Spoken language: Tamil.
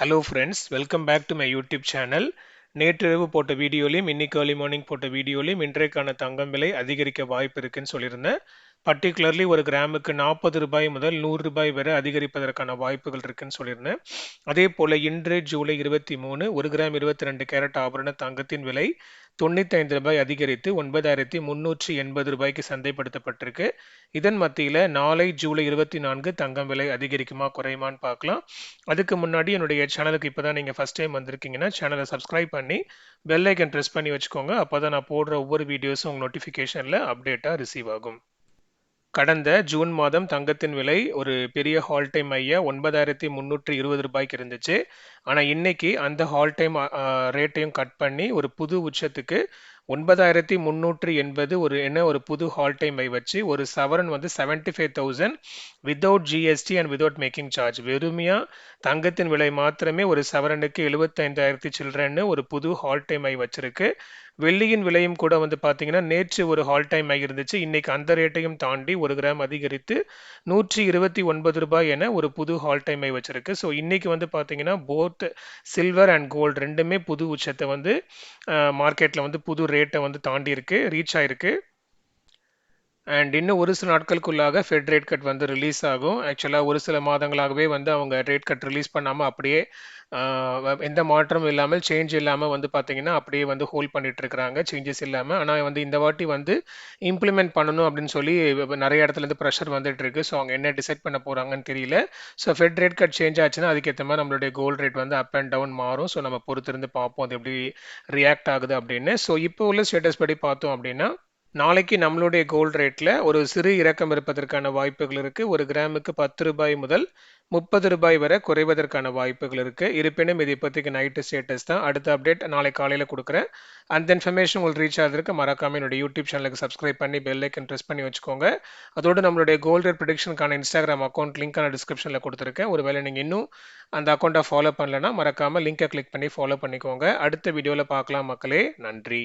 Hello friends welcome back to my YouTube channel நேற்றிரவு போட்ட வீடியோலையும் இன்னைக்கு ஏர்லி மார்னிங் போட்ட வீடியோலையும் இன்றைக்கான தங்கம் விலை அதிகரிக்க வாய்ப்பு இருக்குன்னு சொல்லியிருந்தேன். பர்டிகுலர்லி ஒரு கிராமுக்கு நாற்பது ரூபாய் முதல் நூறு ரூபாய் வரை அதிகரிப்பதற்கான வாய்ப்புகள் இருக்குன்னு சொல்லியிருந்தேன். அதே போல இன்று ஜூலை இருபத்தி மூணு ஒரு கிராம் இருபத்தி ரெண்டு கேரட் ஆபரண தங்கத்தின் விலை தொண்ணூத்தி ஐந்து ரூபாய் அதிகரித்து ஒன்பதாயிரத்தி முன்னூற்றி எண்பது ரூபாய்க்கு சந்தைப்படுத்தப்பட்டிருக்கு. இதன் மத்தியில் நாளை ஜூலை இருபத்தி நான்கு தங்கம் விலை அதிகரிக்குமா குறையுமான்னு பார்க்கலாம். அதுக்கு முன்னாடி என்னுடைய சேனலுக்கு இப்போ தான் நீங்கள் ஃபஸ்ட் டைம் வந்திருக்கீங்கன்னா சேனலை சப்ஸ்கிரைப் பண்ணி பெல் ஐக்கன் ப்ரெஸ் பண்ணி வச்சுக்கோங்க. அப்போ தான் நான் போடுற ஒவ்வொரு வீடியோஸும் உங்கள் நோட்டிஃபிகேஷனில் அப்டேட்டாக ரிசீவ் ஆகும். கடந்த ஜூன் மாதம் தங்கத்தின் விலை ஒரு பெரிய ஹால் டைம் ஐயா ஒன்பதாயிரத்தி முந்நூற்றி இருபது ரூபாய்க்கு இருந்துச்சு. ஆனால் இன்னைக்கு அந்த ஹால் டைம் ரேட்டையும் கட் பண்ணி ஒரு புது உச்சத்துக்கு ஒன்பதாயிரத்தி முந்நூற்றி எண்பது ஒரு என்ன ஒரு புது ஹால் டைம் ஐ வச்சு ஒரு சவரன் வந்து seventy five thousand without GST and without making charge வெறுமையாக தங்கத்தின் விலை மாத்திரமே ஒரு சவரனுக்கு எழுபத்தைந்தாயிரத்தி சில்ட்ரன்னு ஒரு புது ஹால் டைம் ஐ வச்சிருக்கு. வெள்ளியின் விலையும் கூட வந்து பார்த்தீங்கன்னா நேற்று ஒரு ஹால் டைம் ஆகியிருந்துச்சு இன்னைக்கு அந்த ரேட்டையும் தாண்டி ஒரு கிராம் அதிகரித்து நூற்றி இருபத்தி ஒன்பது ரூபாய் என ஒரு புது ஹால் டைம் ஆகி வச்சிருக்கு. ஸோ இன்னைக்கு வந்து பார்த்தீங்கன்னா போத் சில்வர் அண்ட் கோல்டு ரெண்டுமே புது உச்சத்தை வந்து மார்க்கெட்டில் வந்து புது ரேட் ரேட்டை வந்து தாண்டி இருக்கு ரீச் ஆயிருக்கு. அண்ட் இன்னும் ஒரு சில நாட்களுக்குள்ளாக ஃபெட் ரேட் கட் வந்து ரிலீஸ் ஆகும். ஆக்சுவலாக ஒரு சில மாதங்களாகவே வந்து அவங்க ரேட் கட் ரிலீஸ் பண்ணாமல் அப்படியே எந்த மாற்றமும் இல்லாமல் சேஞ்ச் இல்லாமல் வந்து பார்த்தீங்கன்னா அப்படியே வந்து ஹோல்ட் பண்ணிட்டு இருக்கிறாங்க. சேஞ்சஸ் இல்லாமல் ஆனால் வந்து இந்த வாட்டி வந்து இம்ப்ளிமெண்ட் பண்ணணும் அப்படின்னு சொல்லி நிறைய இடத்துல இருந்து ப்ரெஷர் வந்துட்டு இருக்கு. ஸோ அவங்க என்ன டிசைட் பண்ண போகிறாங்கன்னு தெரியல. So Fed rate cut change ஆச்சுன்னா அதுக்கேற்ற மாதிரி நம்மளுடைய கோல்டு ரேட் வந்து அப் அண்ட் டவுன் மாறும். ஸோ நம்ம பொறுத்திருந்து பார்ப்போம் அது எப்படி ரியாக்ட் ஆகுது அப்படின்னு. ஸோ இப்போ உள்ள ஸ்டேட்டஸ் படி பார்த்தோம் அப்படின்னா நாளைக்கு நம்மளுடைய கோல்டு ரேட்டில் ஒரு சிறு இறக்கம் இருப்பதற்கான வாய்ப்புகள் இருக்குது ஒரு கிராமுக்கு பத்து ரூபாய் முதல் முப்பது ரூபாய் வரை குறைவதற்கான வாய்ப்புகள் இருக்குது இருப்பினும் இது இப்போதைக்கு நைட்டு ஸ்டேட்டஸ் தான். அடுத்த அப்டேட் நாளை காலையில் கொடுக்குறேன். அந்த இன்ஃபர்மேஷன் உங்களுக்கு ரீச் ஆகிறதுக்கு மறக்காம என்னுடைய யூடியூப் சேனலுக்கு சப்ஸ்கிரைப் பண்ணி பெல் ஐக்கன் ப்ரெஸ் பண்ணி வச்சுக்கோங்க. அதோடு நம்மளுடைய கோல்டு ரேட் ப்ரொடிக்ஷனுக்கான இன்ஸ்டாகிராம் அக்கௌண்ட் லிங்க் நான் டிஸ்கிரிப்ஷனில் கொடுத்துருக்கேன். ஒருவேளை நீங்கள் இன்னும் அந்த அக்கௌண்ட்டை ஃபாலோ பண்ணலன்னா மறக்காமல் லிங்கை கிளிக் பண்ணி ஃபாலோ பண்ணிக்கோங்க. அடுத்த வீடியோவில் பார்க்கலாம் மக்களே. நன்றி.